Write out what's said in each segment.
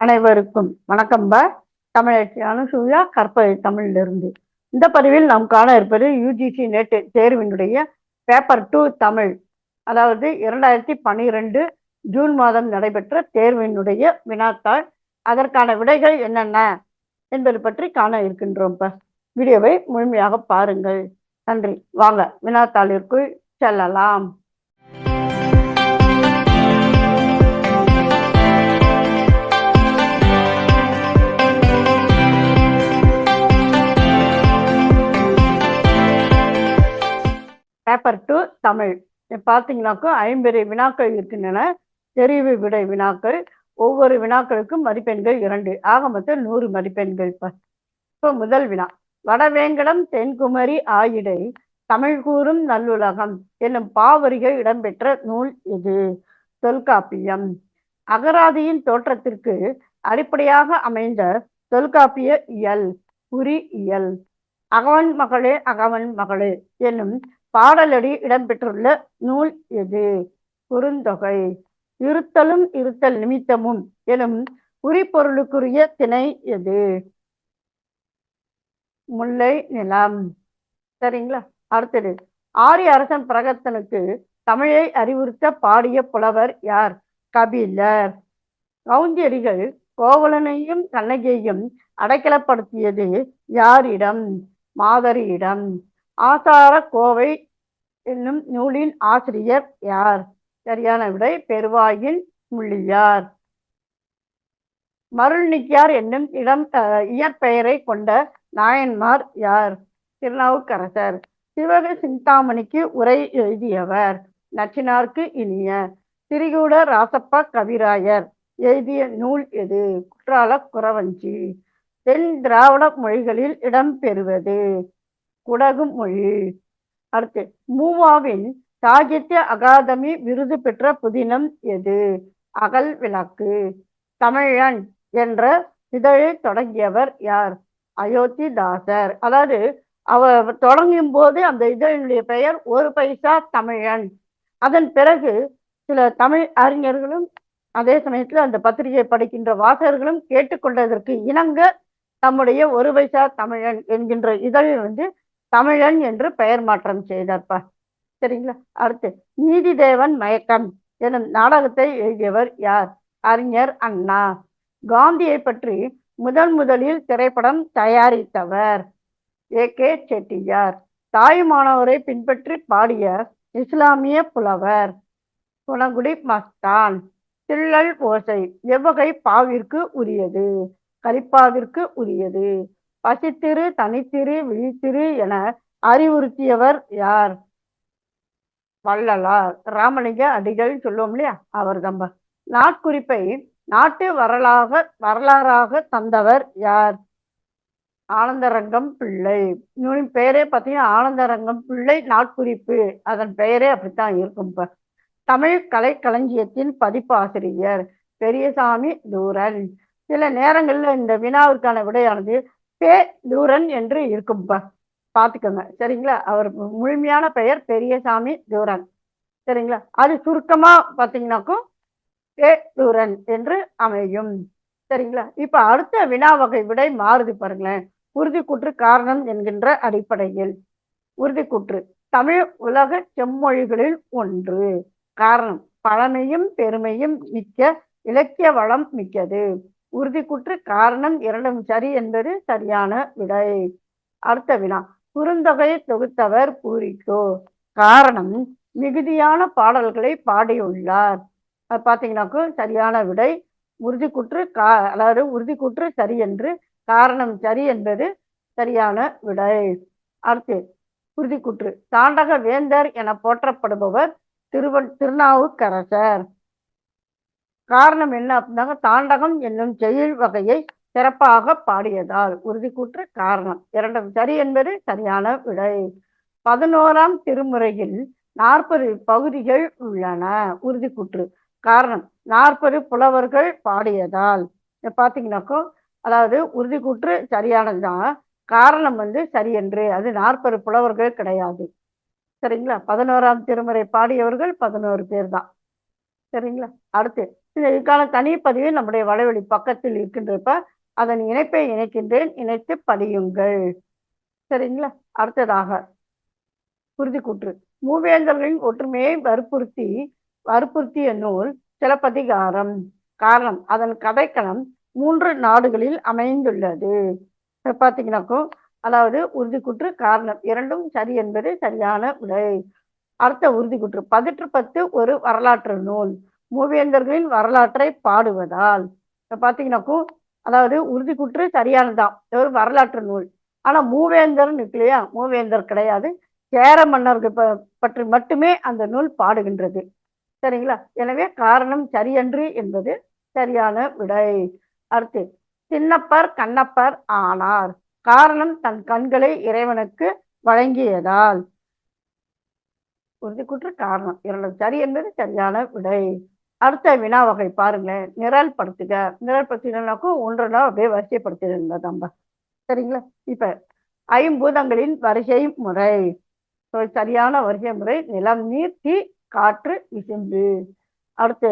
அனைவருக்கும் வணக்கம் ப. தமிழச்சி அனுசூயா கற்பதை தமிழிலிருந்து. இந்த பதிவில் நாம் காண இருப்பது யூஜிசி நெட் தேர்வினுடைய பேப்பர் டூ தமிழ். அதாவது இரண்டாயிரத்தி பனிரெண்டு ஜூன் மாதம் நடைபெற்ற தேர்வினுடைய வினாத்தாள். அதற்கான விடைகள் என்னென்ன என்பது பற்றி காண இருக்கின்றோம் இப்ப வீடியோவை முழுமையாக பாருங்கள். நன்றி. வாங்க வினாத்தாளிற்குள் செல்லலாம். பேப்பர் டு தமிழ் பார்த்தீங்கன்னாக்கா ஐம்பது வினாக்கள் இருக்கின்றன. தெரிவு விடை வினாக்கள். ஒவ்வொரு வினாக்களுக்கும் மதிப்பெண்கள் இரண்டு. ஆக மொத்தம் நூறு மதிப்பெண்கள் இப்போ முதல் வினா. வடவேங்கடம் தென்குமரி ஆயிடை. தமிழ் கூறும் நல்லுலகம் என்னும் பாவரிகள் இடம்பெற்ற நூல் இது தொல்காப்பியம். அகராதியின் தோற்றத்திற்கு அடிப்படையாக அமைந்த தொல்காப்பிய இயல் குறி இயல். அகவன் மகளே அகவன் மகளே என்னும் பாடலடி இடம்பெற்றுள்ள நூல் எது? குறுந்தொகை. இருத்தலும் இருத்தல் நிமித்தமும் எனும் உரிப்பொருளுக்குரிய திணை எது? முல்லை நிலம். சரிங்களா? அடுத்தது. ஆரிய அரசன் பிரகத்தனுக்கு தமிழை அறிவுறுத்த பாடிய புலவர் யார்? கபிலர். கவுந்தியடிகள் கோவலனையும் கண்ணகியையும் அடைக்கலப்படுத்தியது யாரிடம்? மாதரியிடம். ஆசார கோவை என்னும் நூலின் ஆசிரியர் யார்? சரியான விடை பெருவாயின் முள்ளியார். மருள்நிக்கியார் என்னும் இடம் இயற்பெயரை கொண்ட நாயன்மார் யார்? திருநாவுக்கரசர். சிவக சிந்தாமணிக்கு உரை எழுதியவர் நச்சினார்க்கு இனிய. திரிகூட ராசப்ப கவிராயர் எழுதிய நூல் எது? குற்றால குறவஞ்சி. தென் திராவிட மொழிகளில் இடம்பெறுவது குடகு மொழி. அடுத்து மூவாவின் சாகித்ய அகாதமி விருது பெற்ற புதினம் எது? அகல் விளக்கு. தமிழன் என்ற இதழை தொடங்கியவர் யார்? அயோத்திதாசர். அதாவது அவர் தொடங்கும் போது அந்த இதழினுடைய பெயர் ஒரு பைசா தமிழன். அதன் பிறகு சில தமிழ் அறிஞர்களும் அதே சமயத்தில் அந்த பத்திரிகை படிக்கின்ற வாசகர்களும் கேட்டுக்கொண்டதற்கு இணங்க தம்முடைய ஒரு பைசா தமிழன் என்கின்ற இதழில் வந்து தமிழன் என்று பெயர் மாற்றம் செய்தார்ப்பா. சரிங்களா? அடுத்து நீதிதேவன் மயக்கம் எனும் நாடகத்தை எழுதியவர் யார்? அறிஞர் அண்ணா. காந்தியை பற்றி முதன் முதலில் திரைப்படம் தயாரித்தவர் ஏ. கே. செட்டியார். தாயுமானவரை பின்பற்றி பாடிய இஸ்லாமிய புலவர் குணகுடி மஸ்தான். தில்லல் ஓசை எவ்வகை பாவிற்கு உரியது கலிப்பாவிற்கு உரியது பசித்திரு தனித்திரு விழித்திரு என அறிவுறுத்தியவர் யார்? வள்ளலார். ராமலிங்க அடிகள் சொல்லுவோம் இல்லையா? அவர் தம்ப நாட்குறிப்பை நாட்டு வரலாக வரலாறாக தந்தவர் யார்? ஆனந்தரங்கம் பிள்ளை. இவனின் பெயரே பார்த்தீங்கன்னா ஆனந்தரங்கம் பிள்ளை நாட்குறிப்பு. அதன் பெயரே அப்படித்தான் இருக்கும் இப்ப. தமிழ் கலை களஞ்சியத்தின் பதிப்பாசிரியர் பெரியசாமி தூரன். சில நேரங்களில் இந்த வினாவிற்கான விடையானது பே தூரன் என்று இருக்கும். பார்த்துக்கோங்க சரிங்களா? அவர் முழுமையான பெயர் பெரியசாமி தூரன். சரிங்களா? அது சுருக்கமா பார்த்தீங்கன்னாக்கும் பே தூரன் என்று அமையும். சரிங்களா? இப்ப அடுத்த வினா வகை விடை மாறுது பாருங்களேன். உறுதிக்கூற்று காரணம் என்கின்ற அடிப்படையில். உறுதிக்கூற்று. தமிழ் உலக செம்மொழிகளில் ஒன்று. காரணம் பழமையும் பெருமையும் மிக்க இலக்கிய வளம் மிக்கது. உறுதிக்குற்று காரணம் இரண்டும் சரி என்பது சரியான விடை. அடுத்த வினா. குறுந்தொகையை தொகுத்தவர் பூரிக்கோ. காரணம் மிகுதியான பாடல்களை பாடியுள்ளார். அது சரியான விடை. உறுதிக்குற்று கா அதாவது உறுதிக்குற்று சரி என்று காரணம் சரி என்பது சரியான விடை. அடுத்து உறுதிக்குற்று. தாண்டக வேந்தர் என போற்றப்படுபவர் திருவன் திருநாவுக்கரசர். காரணம் என்ன அப்படின்னாங்க தாண்டகம் என்னும் செயல் வகையை சிறப்பாக பாடியதால் உறுதிக்கூற்று காரணம். இரண்டும் சரி என்பது சரியான விடை. பதினோராம் திருமுறையில் நாற்பது பகுதிகள் உள்ளன. உறுதிக்கூற்று காரணம். நாற்பது புலவர்கள் பாடியதால். பார்த்தீங்கன்னாக்கோ அதாவது உறுதிக்கூற்று சரியானதுதான் காரணம் வந்து சரியென்று அது நாற்பது புலவர்கள் கிடையாது. சரிங்களா? பதினோராம் திருமுறை பாடியவர்கள் பதினோரு பேர் தான். சரிங்களா? அடுத்து இதுக்கான தனிப்பதிவு நம்முடைய வலைவழி பக்கத்தில் இருக்கின்றப்ப அதன் இணைப்பை இணைக்கின்றேன். இணைத்து படியுங்கள் சரிங்களா? அடுத்ததாக குருதி கூற்று. மூவேந்தர்களின் ஒற்றுமையை வற்புறுத்தி வற்புறுத்திய நூல் சிலப்பதிகாரம். காரணம் அதன் கதைக்களம் மூன்று நாடுகளில் அமைந்துள்ளது. பார்த்தீங்கன்னாக்கும் அதாவது உறுதிக்குற்று காரணம். இரண்டும் சரி என்பது சரியான உடை அடுத்த உறுதிக்குற்று பதிற்று பத்து ஒரு வரலாற்று நூல். மூவேந்தர்களின் வரலாற்றை பாடுவதால் இப்போ பார்த்தீங்கன்னாக்கும் அதாவது உறுதிக்குற்று சரியானதுதான். ஒரு வரலாற்று நூல். ஆனா மூவேந்தர்னு இருக்கு இல்லையா? மூவேந்தர் கிடையாது. சேர மன்னர்கள் பற்றி மட்டுமே அந்த நூல் பாடுகின்றது. சரிங்களா? எனவே காரணம் சரியன்று என்பது சரியான விடை. அடுத்து சின்னப்பர் கண்ணப்பர் ஆனார். காரணம் தன் கண்களை இறைவனுக்கு வழங்கியதால். உறுதிக்குற்று காரணம். இரண்டு சரி என்பது சரியான விடை. அடுத்த வினா வகை பாருங்களேன். நிரல் படுத்துக. நிரல் படுத்தினாக்கும் ஒன்றுனா அப்படியே வரிசைப்படுத்திடுங்க நம்ம. சரிங்களா? இப்ப ஐம்பூதங்களின் வரிசை முறை. சரியான வரிசை முறை. நிலம் நீர் தீ காற்று விசும்பு. அடுத்து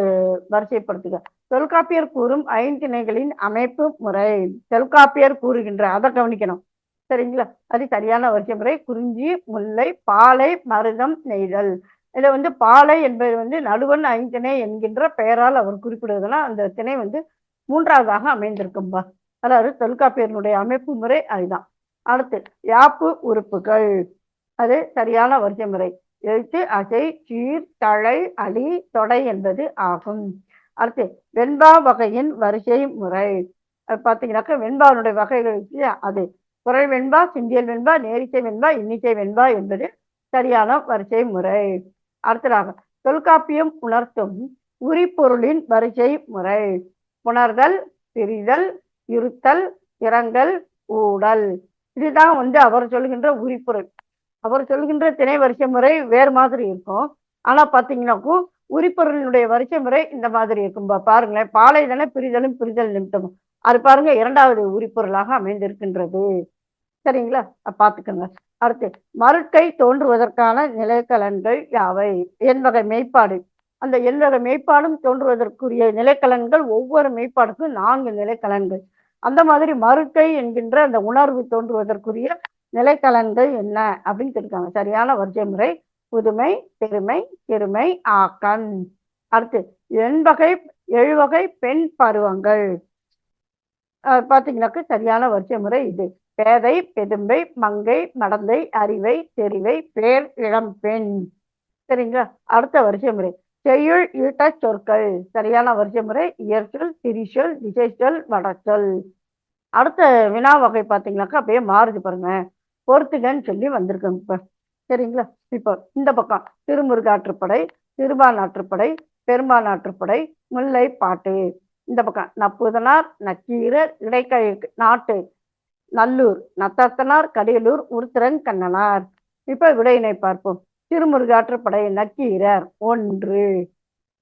வரிசைப்படுத்துக. தொல்காப்பியர் கூறும் ஐந்திணைகளின் அமைப்பு முறை. தொல்காப்பியர் கூறுகின்ற அதை கவனிக்கணும். சரிங்களா? அது சரியான வரிசை முறை. குறிஞ்சி முல்லை பாலை மருதம் நெய்தல். இதை வந்து பாலை என்பது வந்து நடுவன் ஐந்திணை என்கின்ற பெயரால் அவர் குறிப்பிடுவதெல்லாம் அந்த திணை வந்து மூன்றாவதாக அமைந்திருக்கும்பா. அதாவது தொல்காப்பியனுடைய அமைப்பு முறை அதுதான். அடுத்து யாப்பு உறுப்புகள். அது சரியான வரிசை முறை. எழுத்து அசை சீர் தழை அடி தொடை என்பது ஆகும். அடுத்து வெண்பா வகையின் வரிசை முறை. பார்த்தீங்கன்னாக்கா வெண்பாவுடைய வகைகள் அது குரல் வெண்பா சிந்தியல் வெண்பா நேரிசை வெண்பா இன்னிசை வெண்பா என்பது சரியான வரிசை முறை. அடுத்ததாக தொல்காப்பியம் உணர்த்தும் உரிப்பொருளின் வரிசை முறை. உணர்தல் பிரிதல் இருத்தல் இறங்கல் ஊடல். இதுதான் வந்து அவர் சொல்கின்ற உரிப்பொருள். அவர் சொல்கின்ற திணை வரிசை முறை வேறு மாதிரி இருக்கும். ஆனால் பார்த்தீங்கன்னாக்கும் உரிப்பொருளினுடைய வரிசை முறை இந்த மாதிரி இருக்கும். பாருங்களேன் பாலை தானே பிரிதலும் பிரிதல் நிமித்தமும். அது பாருங்க இரண்டாவது உரிப்பொருளாக அமைந்திருக்கின்றது. சரிங்களா? பார்த்துக்கோங்க அடுத்து மறுக்கை தோன்றுவதற்கான நிலைக்கலன்கள் யாவை? என்பகை மெய்ப்பாடு. அந்த எண்வகை மெய்ப்பாடும் தோன்றுவதற்குரிய நிலைக்கலன்கள் ஒவ்வொரு மெய்ப்பாடுக்கும் நான்கு நிலைக்கலன்கள். அந்த மாதிரி மறுக்கை என்கின்ற அந்த உணர்வு தோன்றுவதற்குரிய நிலைக்கலன்கள் என்ன அப்படின்னு கேட்காங்க சரியான வரிசை முறை புதுமை பெருமை பெருமை ஆக்கன். அடுத்து எண்பகை எழுவகை பெண் பருவங்கள். பார்த்தீங்கன்னாக்க சரியான வரிசை முறை இது. பேதை பெதும்பை மங்கை மடந்தை அறிவை தெரிவை பேர் இளம் பெண். சரிங்களா? அடுத்த வரிசை முறை செய்யுள் ஈட்ட சொற்கள். சரியான வரிசை முறை இயற்சொல் திரிசொல் திசைச்சொல் வடச்சொல் அடுத்த வினா வகை பார்த்தீங்கன்னாக்கா அப்படியே மாறுது பாருங்க. பொறுத்துகன்னு சொல்லி வந்திருக்கோம் இப்போ. சரிங்களா? இப்போ இந்த பக்கம். திருமுருகாற்றுப்படை திருபாநாற்றுப்படை பெரும்பாநாற்றுப்படை முல்லை பாட்டு இந்த பக்கம். நப்புதனார் நக்கீரர் இடைக்கழி நாட்டு. நல்லூர் நத்தத்தனார் கடியலூர் உருத்திரன் கண்ணனார். இப்ப விடையினை பார்ப்போம். திருமுருகாற்றுப்படை நக்கீரர் ஒன்று.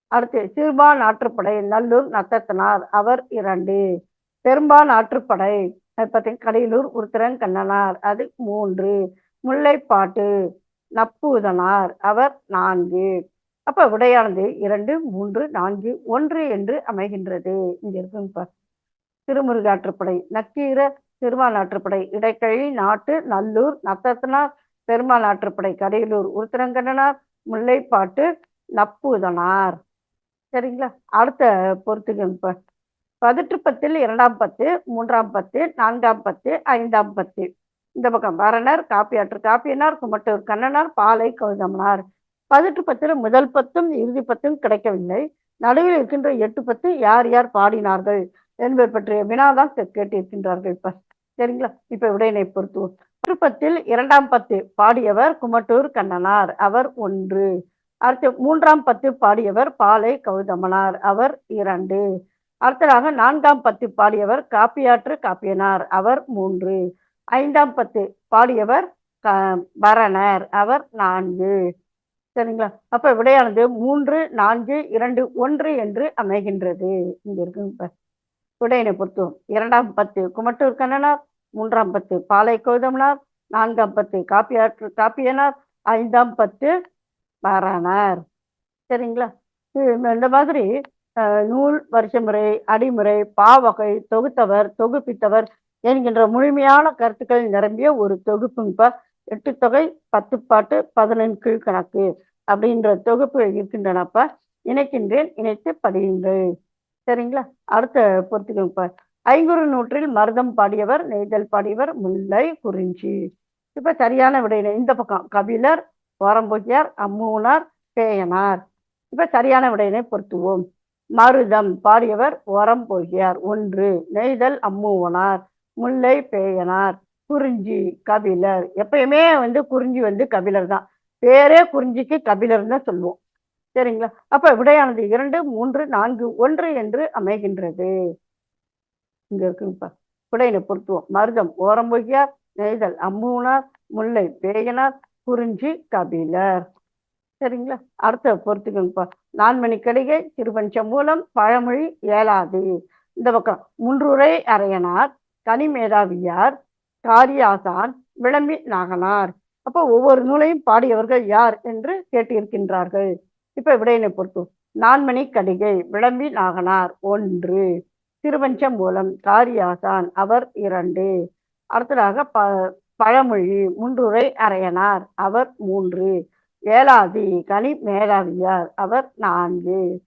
அடுத்து சிறுபான் ஆற்றுப்படை நல்லூர் நத்தத்தனார் அவர் இரண்டு. பெரும்பான் ஆற்றுப்படை பார்த்தீங்கன்னா கடையலூர் உருத்திரன் கண்ணனார் அது மூன்று. முல்லைப்பாட்டு நப்பூதனார் அவர் நான்கு. அப்ப விடையானது இரண்டு மூன்று நான்கு ஒன்று என்று அமைகின்றது. இங்க இருக்குங்க திருமுருகாற்றுப்படை திருமால் ஆற்றுப்படை இடைக்கழி நாட்டு நல்லூர் நத்தத்தனார் பெருமாள் ஆற்றுப்படை கடையலூர் உருத்திரங்கண்ணனார் முல்லைப்பாட்டு நப்புதனார். சரிங்களா? அடுத்த பொறுத்துக்கு இப்போ. பதிற்று பத்தில் இரண்டாம் பத்து மூன்றாம் பத்து நான்காம் பத்து ஐந்தாம் பத்து. இந்த பக்கம் வரணர் காப்பியாற்று காப்பியனார் குமட்டூர் கண்ணனார் பாலை கௌதமனார். பதிற்று பத்தில் முதல் பத்தும் இறுதி பத்தும் கிடைக்கவில்லை. நடுவில் இருக்கின்ற எட்டு பத்து யார் யார் பாடினார்கள்? என்பது பற்றிய வினாதான் கேட்டிருக்கின்றார்கள் இப்ப சரிங்களா? இப்ப விடையினை பொறுத்துவோம். திருப்பத்தில் இரண்டாம் பத்து பாடியவர் குமட்டூர் கண்ணனார். அவர் ஒன்று. அடுத்து மூன்றாம் பத்து பாடியவர் பாலை கௌதமனார். அவர் இரண்டு. அடுத்ததாக நான்காம் பத்து பாடியவர் காப்பியாற்று காப்பியனார். அவர் மூன்று. ஐந்தாம் பத்து பாடியவர் பரணர். அவர் நான்கு. சரிங்களா? அப்ப விடையானது மூன்று நான்கு இரண்டு ஒன்று என்று அமைகின்றது. இங்க இருக்கு குடையினை விடையினை இரண்டாம் பத்து குமட்டூர் கண்ணனார் மூன்றாம் பத்து பாலை கௌதம்னார் நான்காம் பத்து காப்பியாற்று காப்பியனார் ஐந்தாம் பத்து பாரானார். சரிங்களா? இந்த மாதிரி நூல் வரிசைமுறை அடிமுறை பாவகை தொகுத்தவர் தொகுப்பித்தவர் என்கின்ற முழுமையான கருத்துக்கள் நிரம்பிய ஒரு தொகுப்புங்கப்பா எட்டு தொகை பத்து பாட்டு பதினெண் கீழ்கணக்கு அப்படின்ற தொகுப்பு இருக்கின்றனப்ப இணைக்கின்றேன் இணைத்து படியுங்கள். சரிங்களா? அடுத்த பொறுத்துக்கோங்கப்பா ஐங்குறு நூற்றில் மருதம் பாடியவர் நெய்தல் பாடியவர் முல்லை குறிஞ்சி. இப்ப சரியான விடையினை இந்த பக்கம் கபிலர் ஓரம்பொய்யார் அம்மூனார் பேயனார். இப்ப சரியான விடையினை பொருத்துவோம் மருதம் பாடியவர் ஓரம் போகியார் ஒன்று நெய்தல் அம்மூவனார் முல்லை பேயனார் குறிஞ்சி கபிலர். எப்பயுமே வந்து குறிஞ்சி வந்து கபிலர் தான். பேரே குறிஞ்சிக்கு கபிலர் தான் சொல்லுவோம். சரிங்களா? அப்ப விடையானது இரண்டு மூன்று நான்கு ஒன்று என்று அமைகின்றது. இங்க இருக்குங்கப்பா. விடையினை பொருத்துவோம். மருதம் ஓரம்பொய்யார் நெய்தல் அம்மூனார் முல்லை பேயனார் குறிஞ்சி கபிலர். சரிங்களா? அடுத்த பொறுத்துக்கோங்கப்பா நான்மணி கடிகை திருபஞ்ச மூலம் பழமொழி ஏலாது இந்த பக்கம் முன்றுரை அரையனார் கனிமேதாவியார் காரியாசான் விளம்பி நாகனார். அப்போ ஒவ்வொரு நூலையும் பாடியவர்கள் யார் என்று கேட்டிருக்கின்றார்கள். இப்ப விடையினை பொறுத்து. நான்மணி கடிகை விளம்பி நாகனார். ஒன்று. திருவஞ்சம் மூலம் காரியாசான். அவர் இரண்டு. அடுத்ததாக ப பழமொழி முன்றுரை அரையனார். அவர் மூன்று. ஏலாதி கனி மேலாவியார். அவர் நான்கு.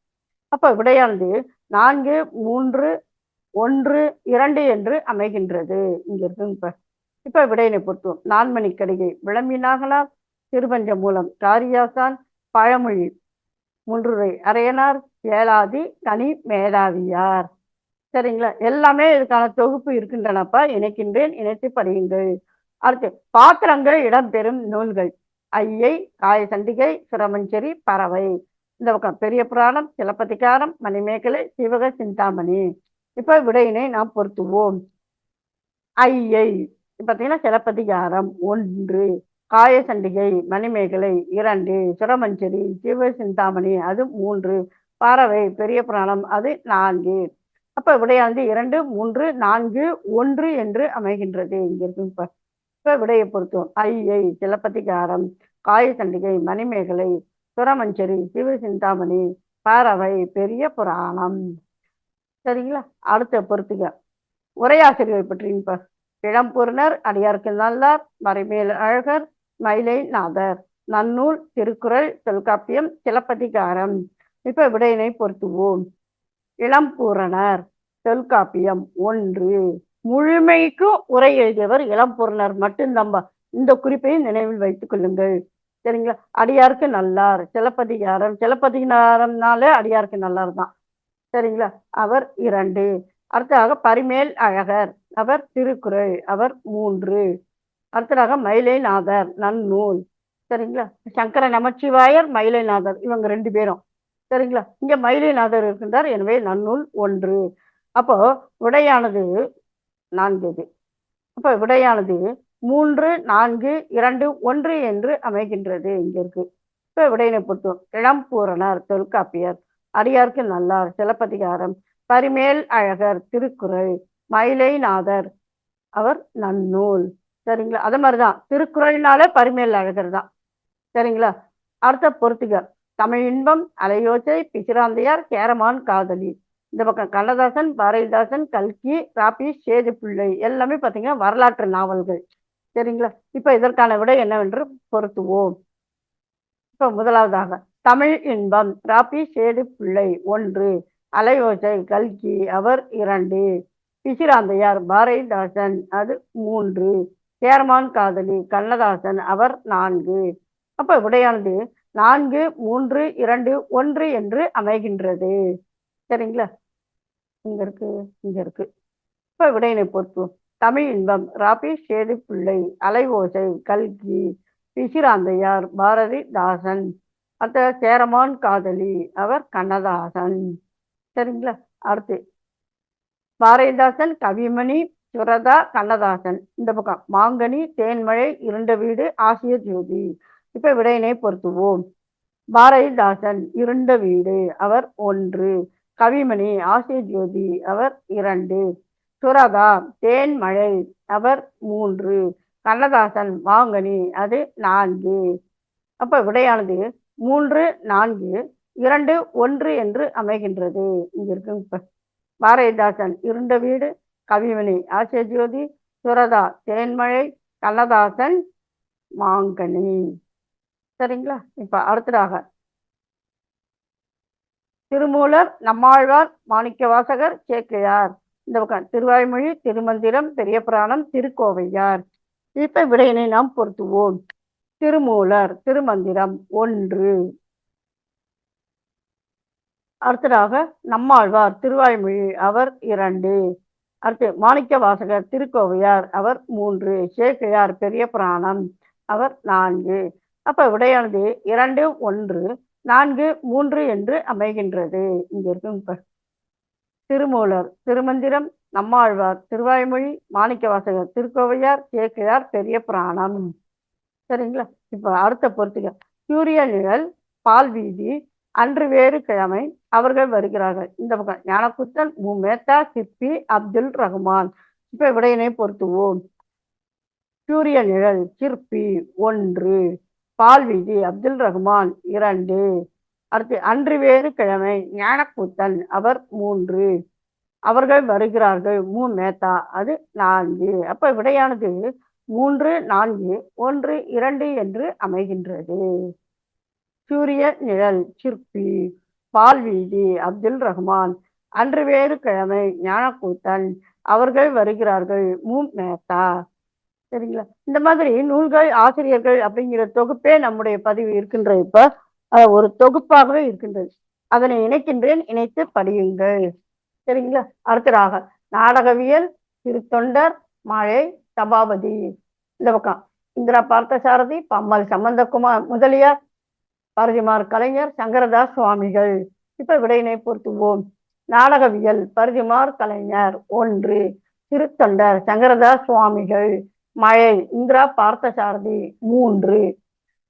அப்ப விடையானது நான்கு மூன்று ஒன்று இரண்டு என்று அமைகின்றது. இங்க இருக்கு இப்ப. இப்ப விடையினை பொறுத்தோம் நான்மணி கடிகை விளம்பினாகலாம் திருவஞ்ச மூலம் காரியாசான். பழமொழி முன்றுரை. அரையனார் ஏழாதி கனி மேதாவியார் சரிங்களா? எல்லாமே இதுக்கான தொகுப்பு இருக்கின்றனப்பா. இணைக்கின்றேன் இணைத்து படியுங்கள். அடுத்து பாத்திரங்கள் இடம்பெறும் நூல்கள். ஐயை காய சண்டிகை சுரமஞ்சரி பறவை. இந்த பக்கம் பெரிய புராணம் சிலப்பதிகாரம் மணிமேகலை சிவக சிந்தாமணி. இப்ப விடையினை நாம் பொருத்துவோம். ஐயை பார்த்தீங்கன்னா சிலப்பதிகாரம். ஒன்று. காய சண்டிகை மணிமேகலை இரண்டு சுரமஞ்சரி சிவ சிந்தாமணி அது மூன்று பறவை பெரிய புராணம் அது நான்கு. அப்ப விடையானது இரண்டு மூன்று நான்கு ஒன்று என்று அமைகின்றது. இங்கே இருக்கு இப்ப விடையை பொறுத்தோம். ஐயை சிலப்பதிகாரம் காய சண்டிகை மணிமேகலை சுரமஞ்சரி சிவ சிந்தாமணி பறவை பெரிய புராணம். சரிங்களா? அடுத்த பொறுத்துக. உரையாசிரியர் பற்றி இப்ப இளம்பூர்ணர் அடியாருக்கு நல்லார் மறைமேல் அழகர் மயிலை நாதர் நன்னூல் திருக்குறள் தொல்காப்பியம் சிலப்பதிகாரம். இப்ப விடையினை பொருத்துவோம். இளம்பூரணர் தொல்காப்பியம் ஒன்று. முழுமைக்கும் உரை எழுதியவர் இளம்பூரணர் மட்டும் நம்ம இந்த குறிப்பையும் நினைவில் வைத்துக் கொள்ளுங்கள். சரிங்களா? அடியாருக்கு நல்லார். சிலப்பதிகாரம் சிலப்பதிகாரம்னாலே அடியாருக்கு நல்லார் தான். சரிங்களா? அவர் இரண்டு. அடுத்ததாக பரிமேல் அழகர். அவர் திருக்குறள். அவர் மூன்று. அடுத்ததாக மயிலைநாதர் நன்னூல். சரிங்களா? சங்கர நமச்சிவாயர் மயிலைநாதர் இவங்க ரெண்டு பேரும். சரிங்களா? இங்க மயிலைநாதர் இருக்கின்றார் எனவே நன்னூல் ஒன்று. அப்போ விடையானது நான்கு இது அப்போ விடையானது மூன்று நான்கு இரண்டு ஒன்று என்று அமைகின்றது இங்க இருக்கு. இப்போ விடையினை பொறுத்தோம். இளம்பூரணர் தொல்காப்பியர் அடியார்க்கு நல்லார் சிலப்பதிகாரம் பரிமேல் அழகர் திருக்குறள் மயிலைநாதர் அவர் நன்னூல். சரிங்களா? அதே மாதிரிதான். திருக்குறள்னாலே பரிமையில் அழகர் தான். சரிங்களா? அடுத்த பொறுத்துக தமிழ் இன்பம் அலையோசை பிசிராந்தையார் கேரமான் காதலி. இந்த பக்கம் கண்ணதாசன் பாரதிதாசன் கல்கி ராபி சேது பிள்ளை. எல்லாமே பார்த்தீங்கன்னா வரலாற்று நாவல்கள். சரிங்களா? இப்போ இதற்கான விடை என்னவென்று பொருத்துவோம். இப்போ முதலாவதாக. தமிழ் இன்பம் ராபி சேது பிள்ளை. ஒன்று. அலையோசை கல்கி. அவர் இரண்டு. பிசிராந்தையார் பாரதிதாசன். அது மூன்று. சேரமான் காதலி கண்ணதாசன் அவர் நான்கு. அப்ப விடையானது நான்கு மூன்று இரண்டு ஒன்று என்று அமைகின்றது. சரிங்களா? இங்க இருக்கு இங்க இருக்கு. இப்ப விடையினை பொறுப்பு தமிழ் இன்பம் ராபி சேது பிள்ளை அலைவோசை கல்கி பிசிராந்தையார் பாரதிதாசன் அடுத்த சேரமான் காதலி அவர் கண்ணதாசன். சரிங்களா? அடுத்து பாரதிதாசன் கவிமணி சுரதா கண்ணதாசன். இந்த பக்கம் மாங்கனி தேன்மழை இருண்ட வீடு ஆசிய ஜோதி. இப்ப விடையினை பொருத்துவோம். பாரதிதாசன் இருண்ட வீடு அவர் ஒன்று. கவிமணி ஆசிய ஜோதி அவர் இரண்டு. சுரதா தேன்மழை அவர் மூன்று. கண்ணதாசன் மாங்கனி அது நான்கு. அப்ப விடையானது மூன்று நான்கு இரண்டு ஒன்று என்று அமைகின்றது. இங்க இருக்குங்க இப்ப. பாரதிதாசன் இருண்ட வீடு கவிமணி. ஆசிய ஜோதி சுரதா தேன்மழை கண்ணதாசன் மாங்கனி. சரிங்களா? இப்ப அடுத்ததாக. திருமூலர் நம்மாழ்வார் மாணிக்க வாசகர் சேக்கையார் இந்த பக்கம். திருவாய்மொழி திருமந்திரம் பெரிய புராணம் திருக்கோவையார். இப்ப விடையினை நாம் பொருத்துவோம். திருமூலர் திருமந்திரம் ஒன்று. அடுத்ததாக நம்மாழ்வார் திருவாய்மொழி அவர் இரண்டு. அடுத்து மாணிக்க வாசகர் திருக்கோவையார் அவர் மூன்று சேக்கையார் பெரிய புராணம் அவர் நான்கு. அப்ப விடையானது இரண்டு ஒன்று நான்கு மூன்று என்று அமைகின்றது. இங்க இருக்கும் திருமூலர் திருமந்திரம் நம்மாழ்வார் திருவாய்மொழி மாணிக்க வாசகர் திருக்கோவையார் சேக்கையார் பெரிய புராணம். சரிங்களா? இப்ப அடுத்த பொறுத்துக்க சூரிய நிழல் பால் வீதி அன்று வேறு கிழமை அவர்கள் வருகிறார்கள். இந்த பக்கம் ஞானகுத்தன் மு மேத்தா சிப்பி அப்துல் ரஹ்மான். இப்ப விடையினை பொருத்துவோம் சூரிய நிழல் சிற்பி ஒன்று பால்விதி அப்துல் ரஹ்மான் இரண்டு. அடுத்து அன்று வேறு கிழமை ஞானக்கூத்தன் அவர் மூன்று. அவர்கள் வருகிறார்கள் மூ மேத்தா அது நான்கு. அப்ப விடையானது மூன்று நான்கு ஒன்று இரண்டு என்று அமைகின்றது. சூரிய நிழல் சிற்பி பால் வீதி அப்துல் ரஹ்மான். அன்று வேறு கிழமை ஞானக்கூத்தன் அவர்கள் வருகிறார்கள். மூ மேத்தா. சரிங்களா? இந்த மாதிரி நூல்கள் ஆசிரியர்கள் அப்படிங்கிற தொகுப்பே நம்முடைய பதிவு இருக்கின்றது இப்ப அஹ், ஒரு தொகுப்பாகவே இருக்கின்றது. அதனை இணைக்கின்றேன். இணைத்து படியுங்கள். சரிங்களா? அடுத்ததாக நாடகவியல் திருத்தொண்டர் மழை சபாபதி இந்த பக்கம். இந்திரா பார்த்தசாரதி பம்மல் சம்பந்தகுமார் முதலியார் பரதிமார் கலைஞர் சங்கரதாஸ் சுவாமிகள். இப்ப விடையினை பொருத்துவோம். நாடகவியல் பரதிமார் கலைஞர் ஒன்று திருத்தொண்டர் சங்கரதாஸ் சுவாமிகள். மழை இந்திரா பார்த்தசாரதி மூன்று.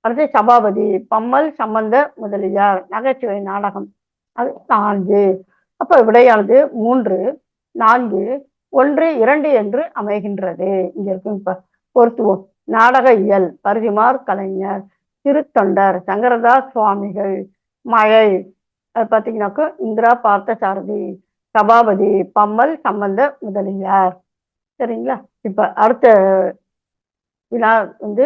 அடுத்து சபாபதி பம்மல் சம்பந்த முதலியார் நகைச்சுவை நாடகம். அது நான்கு. அப்ப விடையானது மூன்று நான்கு ஒன்று இரண்டு என்று அமைகின்றது. இங்க இருக்கு இப்ப பொருத்துவோம். நாடக இயல் பரிதிமார் கலைஞர் திருத்தொண்டர் சங்கரதாஸ் சுவாமிகள் மழை அது பார்த்தீங்கன்னாக்கா இந்திரா பார்த்தசாரதி சபாபதி பம்மல் சம்பந்த முதலியார். சரிங்களா? இப்ப அடுத்த வினா வந்து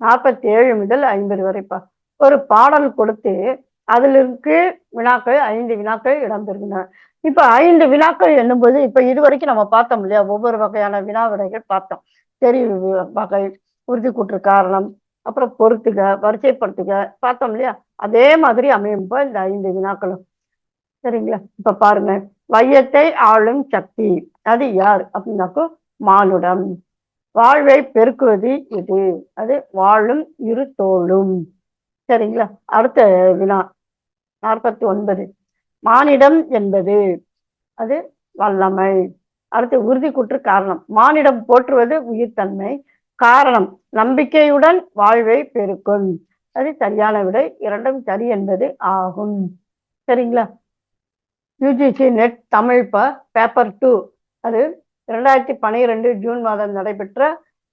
நாற்பத்தி ஏழு முதல் ஐம்பது வரைப்பா. ஒரு பாடல் கொடுத்து அதிலிருக்கு வினாக்கள் ஐந்து வினாக்கள் இடம்பெறுகின்றன. இப்ப ஐந்து வினாக்கள் என்னும்போது இப்ப இதுவரைக்கும் நம்ம பார்த்தோம் இல்லையா? ஒவ்வொரு வகையான வினா விடைகள் பார்த்தோம். தெரிவு வகை உறுதி கூற்று காரணம் அப்புறம் பொறுத்துக வரிசைப்படுத்துக பார்த்தோம் இல்லையா? அதே மாதிரி அமையும் இந்த ஐந்து வினாக்களும். சரிங்களா? இப்ப பாருங்க. வையத்தை ஆளும் சக்தி. அது யார்? அப்படின்னாக்கோ மானுடம். வாழ்வை பெருக்குவது இது அது வாழும் இரு தோளும். சரிங்களா? அடுத்த வினா. நாற்பத்தி ஒன்பது மானிடம் என்பது அது வல்லமை. அடுத்து உறுதி குற்று காரணம். மானிடம் போற்றுவது உயிர்த்தன்மை. காரணம் நம்பிக்கையுடன் வாழ்வை பெருக்கும். அது சரியான விடை. இரண்டும் சரி என்பது ஆகும். சரிங்களா? யூஜிசி நெட் தமிழ் ப பேப்பர் டூ அது இரண்டாயிரத்தி பனிரெண்டு ஜூன் மாதம் நடைபெற்ற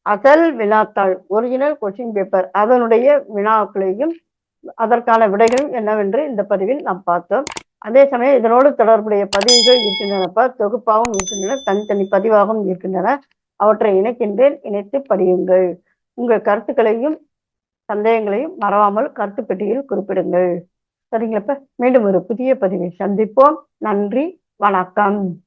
அசல் வினாத்தாள் ஒரிஜினல் கொஸ்டின் பேப்பர் அதனுடைய வினாக்களையும் அதற்கான விடைகளும் என்னவென்று இந்த பதிவில் நாம் பார்த்தோம். அதே சமயம் இதனோடு தொடர்புடைய பதிவுகள் இருக்கின்றனப்ப தொகுப்பாகவும் இருக்கின்றன தனித்தனி பதிவாகவும் இருக்கின்றன. அவற்றை இணைக்கின்றேன். இணைத்து படியுங்கள். உங்கள் கருத்துக்களையும் சந்தேகங்களையும் மறவாமல் கருத்து பெட்டியில் குறிப்பிடுங்கள். சரிங்களப்ப மீண்டும் ஒரு புதிய பதிவை சந்திப்போம். நன்றி. வணக்கம்.